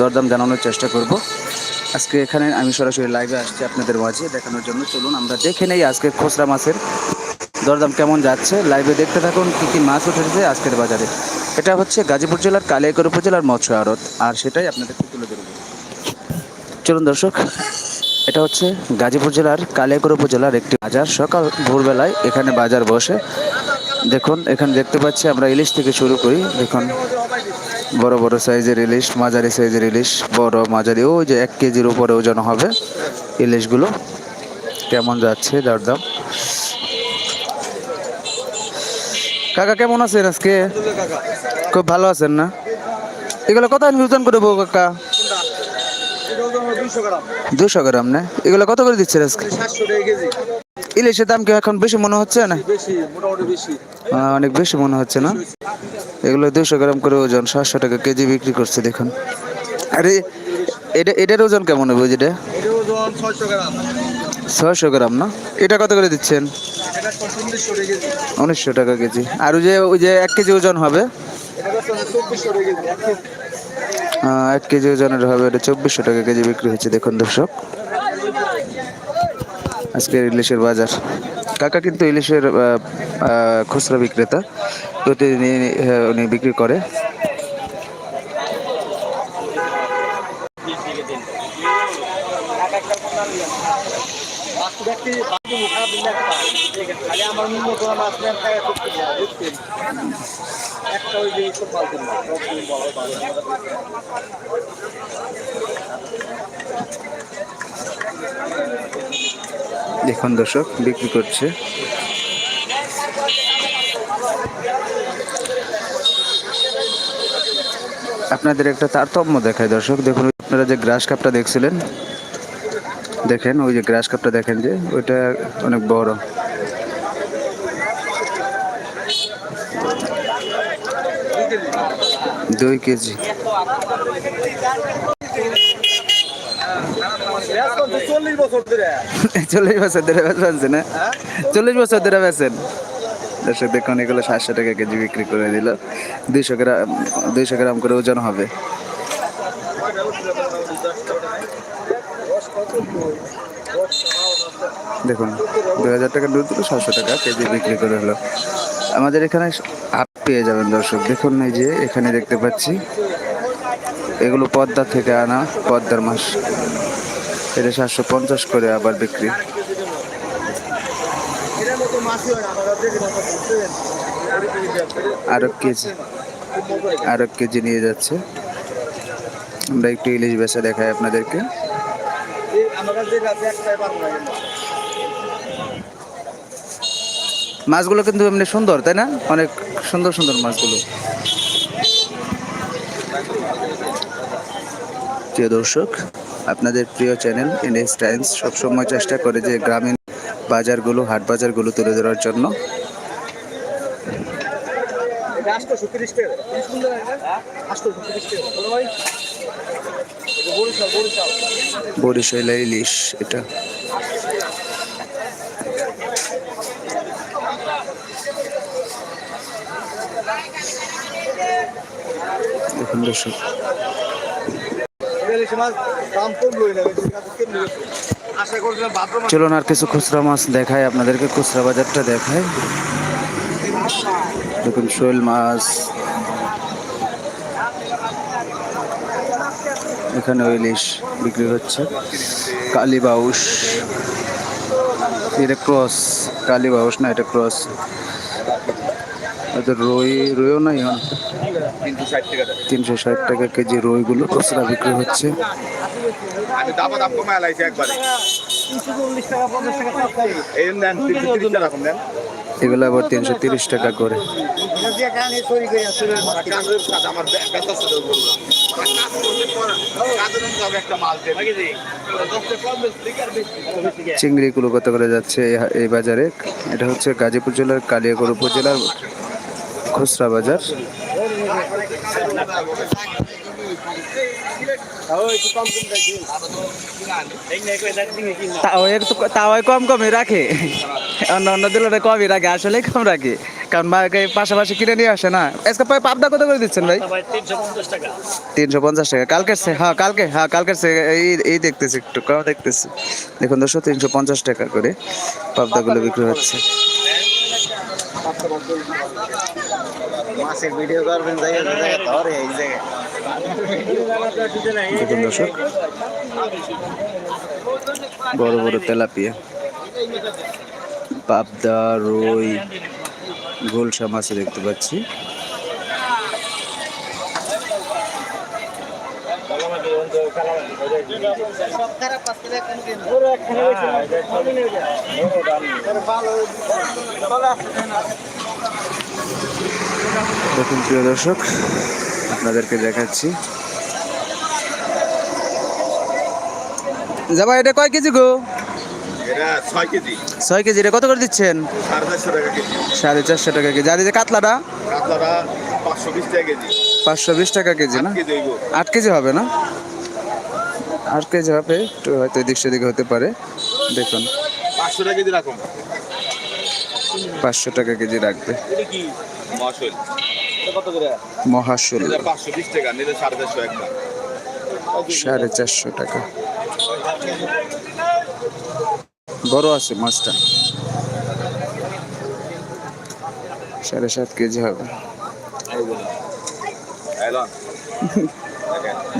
দরদাম জানানোর চেষ্টা করব। আজকে এখানে আমি সরাসরি লাইভে আসছি আপনাদের মাঝে দেখানোর জন্য। চলুন, আমরা দেখে নেই আজকে খুচরা মাছের দরদাম কেমন যাচ্ছে। লাইভে দেখতে থাকুন কী কী মাছ উঠেছে আজকের বাজারে। এটা হচ্ছে গাজীপুর জেলার কালিয়াকর উপজেলার মৎস্য আড়ত। আর সেটাই আপনাদেরকে তুলে ধরব। চলুন দর্শক, এটা হচ্ছে গাজীপুর জেলার কালিয়াকর উপজেলার একটি বাজার। সকাল, ভোরবেলায় এখানে বাজার বসে। দেখুন, এখানে দেখতে পাচ্ছি আমরা ইলিশ থেকে শুরু করি। দেখুন, বড় বড় সাইজের ইলিশ, মাঝারি সাইজের ইলিশ, বড়, মাঝারি, ওই যে এক কেজির উপরে ওজন হবে ইলিশগুলো। কেমন যাচ্ছে, দরদাম? কাকা, কেমন আছেন আজকে? খুব ভালো আছেন না? এগুলো কত ওজন করে কাকা? দুশো গ্রাম না? এগুলো কত করে দিচ্ছেন আজকে? ইলিশের দাম কি এখন বেশি মনে হচ্ছে না? অনেক বেশি মনে হচ্ছে না? এগুলো দুশো গ্রাম করে ওজন সাতশো টাকা কেজি বিক্রি করছে দেখুন। আরে এটা এটার ওজন কেমন হবে যেটা ছয়শো গ্রাম। না? এটা কত করে দিচ্ছেন? উনিশশো টাকা কেজি। আর ওই যে ওই যে এক কেজি ওজন হবে? এক কেজি ওজনের হবে এটা চব্বিশশো টাকা কেজি বিক্রি হচ্ছে দেখুন দর্শক। আজকের ইলিশের বাজার। কাকা কিন্তু ইলিশের খুচরা বিক্রেতা। প্রতিদিনই আহ, উনি বিক্রি করে। একটা ওই জিনিস দেখুন দর্শক, বিক্রি করছে। আপনাদের একটা তারতম্য দেখায় দর্শক, দেখুন আপনারা যে গ্রাস কাপটা দেখছিলেন, দেখেন ওই যে গ্রাস কাপটা দেখেন যে, ওইটা অনেক বড়। দুই কেজি। চল্লিশ বছর ধরে। চল্লিশ বছর ধরে বেচছেন না? চল্লিশ বছর ধরে বেচেন। দর্শক দেখুন এগুলো সাতশো টাকা কেজি বিক্রি করে দিল। দুইশো গ্রাম দুইশো গ্রাম করে ওজন হবে। দেখুন দুই হাজার টাকা দুধ দিল সাতশো টাকা কেজি বিক্রি করে হলো আমাদের এখানে আপ পেয়ে যাবেন দর্শক। দেখুন এই যে এখানে দেখতে পাচ্ছি। এগুলো পদ্মা থেকে আনা পদ্মার মাছ এটা সাতশো পঞ্চাশ করে আবার বিক্রি। আর কেজি আর কেজি নিয়ে যাচ্ছে। আমরা একটু ইলিশ বেচা দেখাই আপনাদেরকে। মাছগুলো কিন্তু এমনি সুন্দর, তাই না? অনেক সুন্দর সুন্দর মাছগুলো। প্রিয় দর্শক আপনাদের প্রিয় চ্যানেল ইন্ডিয়াস টাইমস সবসময় চেষ্টা করে যে গ্রামীণ বাজারগুলো, হাট বাজারগুলো তুলে ধরার জন্য। এটা আটশোশো তিরিশ টাকা কি সুন্দর একটা আটশোশো তিরিশ টাকা বলো ভাই এটা বরিশাল বরিশাল বরিশাল ইলিশ এটা। দেখুন দর্শক না চলুন আর কিছু খুচরা মাছ দেখায় আপনাদেরকে খুচরা বাজারটা দেখায় দেখুন, শোল মাছ। এখানে ইলিশ বিক্রি হচ্ছে। কালী বাউস এটা ক্রস, কালী বাউস না, এটা ক্রস। রই রইও নাই তিনশো ষাট তিনশো ষাট টাকা কেজি রইগুলো খুচরা বিক্রি হচ্ছে। এগুলো আবার তিনশো তিরিশ টাকা করে। চিংড়িগুলো কত করে যাচ্ছে এই বাজারে? এটা হচ্ছে গাজীপুর জেলার কালিয়াগড় উপজেলার খুচরা বাজার। তাও একটু তাও কম কমই রাখে। অন্য অন্য দিলে কমই রাখে আসলে কম রাখে। কারণ পাশাপাশি কিনে নিয়ে আসে না। আজকে পাই পাবদা কত করে দিচ্ছেন ভাই? ভাই তিনশো পঞ্চাশ টাকা। সে হ্যাঁ কালকে হ্যাঁ কালকের সে এই দেখতেছি একটু কম দেখতেছি। দেখুন দর্শক, তিনশো পঞ্চাশ টাকা করে পাবদাগুলো বিক্রি হচ্ছে। মাছের ভিডিও করবেন জায়গা জায়গা ধরে এই জায়গায় দর্শক। বড় বড় তেলাপিয়া। পাবদা, রুই, গোলসা মাছ দেখতে পাচ্ছি। দেখুন প্রিয় দর্শক আপনাদেরকে দেখাচ্ছি। যাবা এটা কয় কেজি গো? ছয় কেজি। ছয় কেজি এটা কত করে দিচ্ছেন? সাড়ে চারশো টাকা কেজি। আর এই যে কাতলাটা? পাঁচশো বিশ টাকা কেজি। না? আট কেজি আট কেজি হবে না? আট কেজি হবে একটু হয়তো এদিক সেদিক হতে পারে। দেখুন। পাঁচশো টাকা কেজি রাখুন। পাঁচশো টাকা কেজি রাখবে। মহাশুল। পাঁচশো বিশ টাকা নিলে সাড়ে চারশো একটা। সাড়ে চারশো টাকা। বড় আছে মাছটা। সাড়ে সাত কেজি হবে।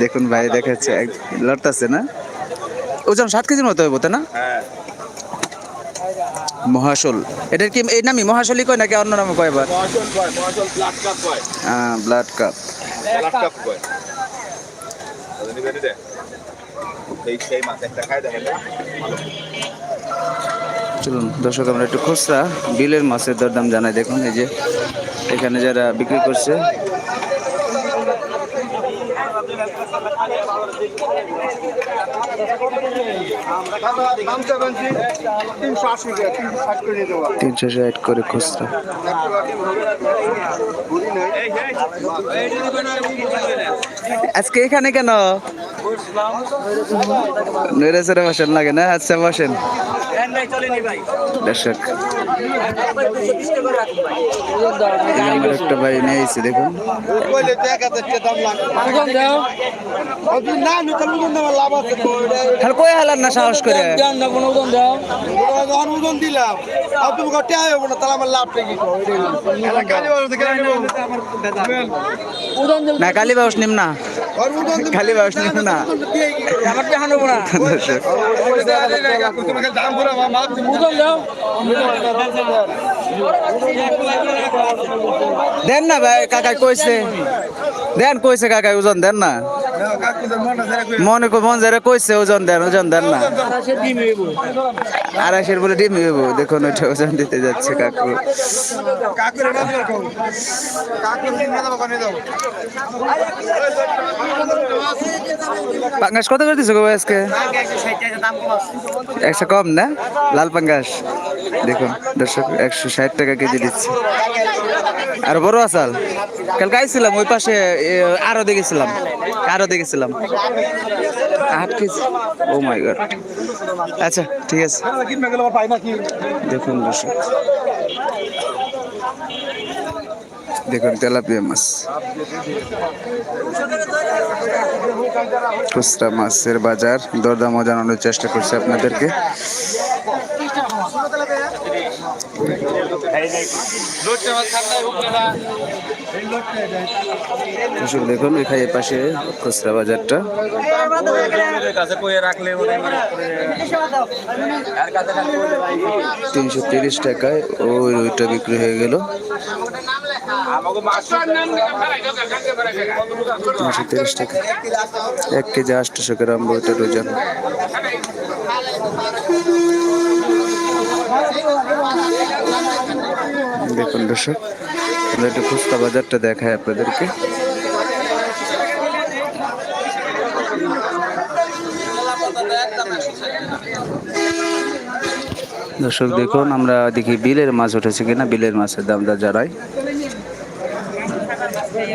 দেখুন ভাই দেখাচ্ছে। লড়তাছে না? ওজন সাত কেজির মতো হবে তাই না? হ্যাঁ। মহাশোল। এটার কি এই নামই? মহাশোলই কয় নাকি অন্য নামে কয় এবার? মশল ব্লাড কাপ চলুন দর্শক আমরা একটু খুচরা বিলের মাছের দরদাম জানাই। দেখুন এই যে এখানে যারা বিক্রি করছে তিনশো ষাট করে খুচরা আজকে এখানে কেন নৈরাচরে বসেন লাগে না আচ্ছা বসেন। দর্শক আমার একটা ভাই। দেখুন কই হালার না সাহস করে অনুমোদন দিলাম আর তুমি না তাহলে আমার লাভটা কি না কালী বাউস নিম না। খালি নিম না। দেন না ভাই কাকাই কইছে। দেন কইছে কাকাই, ওজন দেন না। মনে মন যারা কইছে, ওজন দেন ওজন দেন না। আড়াইশের বলে ডিম হইব, দেখুন ওইটা ওজন দিতে যাচ্ছে কাকু। পাঙ্গাস কত করে দিছো গো আজকে? একশো কম না? লাল পাঙ্গাস। দেখুন, দর্শক, একশো ষাট টাকা কেজি দিচ্ছে। আর বড় আসাল কালকে আইছিলাম, ওই পাশে আরও দেখেছিলাম আরও দেখেছিলাম আট কেজি। ও মাই গড আচ্ছা ঠিক আছে। দেখুন দর্শক। দেখুন তেলাপিয়া মাছ। খুচরা মাছের বাজার। দরদামও জানানোর চেষ্টা করছি আপনাদেরকে। দেখুন, এখানে পাশে খুচরা বাজারটা। তিনশো তিরিশ টাকায় ওই রুইটা বিক্রি হয়ে গেল। তিনশো তিরিশ টাকা। এক কেজি আটশোশো গ্রাম রুইটা ওজন দেখুন দর্শক একটু ফুচকা বাজারটা দেখায় আপনাদেরকে। দর্শক, দেখুন, আমরা দেখি বিলের মাছ উঠেছে কিনা, বিলের মাছের দামটা জানাই।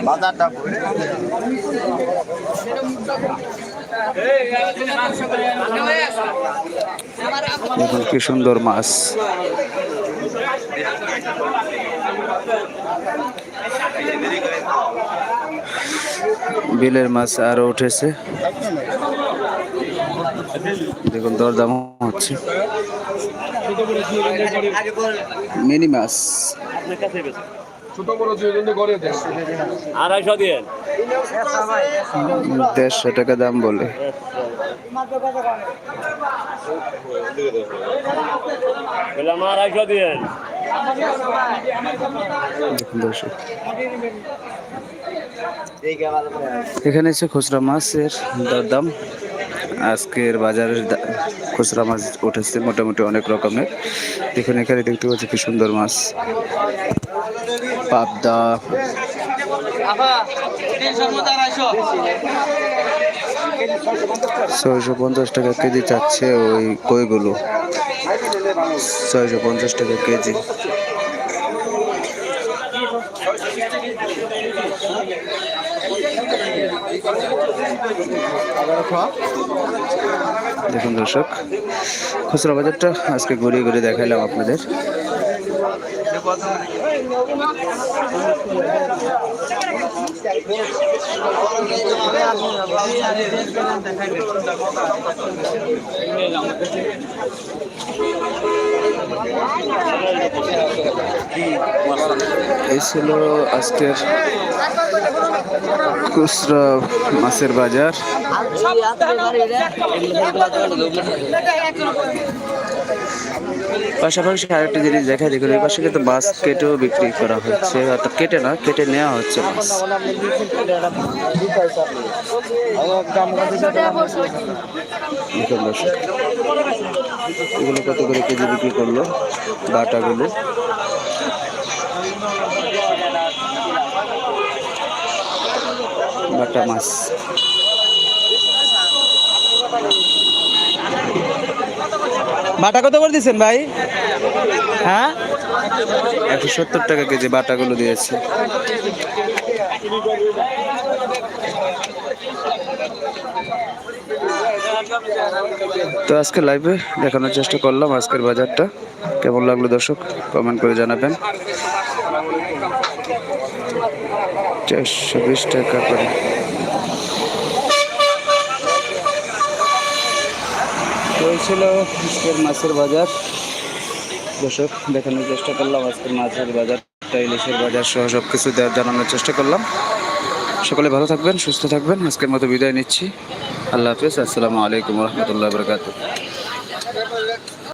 বাজারটা দেখুন, কি সুন্দর মাছ। বিলের মাছ আরও উঠেছে। দেখুন দরদাম হচ্ছে। মিনি মাছ। আড়াইশো দিয়ে। দেড়শো টাকা দাম বলে। এখানে এসে খুচরা মাছের দরদাম। আজকের বাজারের খুচরা মাছ উঠেছে মোটামুটি অনেক রকমের। দেখুন এখানে দেখতে পাচ্ছি কি সুন্দর মাছ। পাবদা ছয়শো পঞ্চাশ টাকা কেজি চাচ্ছে ওই কইগুলো। ছয়শো পঞ্চাশ টাকা কেজি। দেখুন দর্শক, খুচরা বাজারটা আজকে ঘুরিয়ে ঘুরিয়ে দেখাইলাম আপনাদের। এই ছিল আজকের খুচরা মাছের বাজার। পাশাপাশি আরেকটা জিনিস দেখা দেখুন, এই পাশে কিন্তু মাছ কেটেও বিক্রি করা হচ্ছে, অর্থাৎ কেটে না, কেটে নেওয়া হচ্ছে এগুলো কত করে কেজি বিক্রি করল, বাটাগুলো? বাটা মাছ। বাটা কত করে দিচ্ছেন ভাই? হ্যাঁ? একশো সত্তর টাকা কেজি বাটাগুলো দিয়েছে। তো আজকে লাইভে দেখানোর চেষ্টা করলাম আজকের বাজারটা। কেমন লাগল দর্শক? কমেন্ট করে জানাবেন। চারশো বিশ টাকা করে। তো এই ছিল আজকের মাছের বাজার। দর্শক, দেখানোর চেষ্টা করলাম আজকের মাছের বাজার ইলিশের বাজার সহ সব কিছু জানানোর চেষ্টা করলাম। সকলে ভালো থাকবেন, সুস্থ থাকবেন। আজকের মতো বিদায় নিচ্ছি। আল্লাহ হাফিজ। আসসালামু আলাইকুম রহমতুল্লাহ বরকাত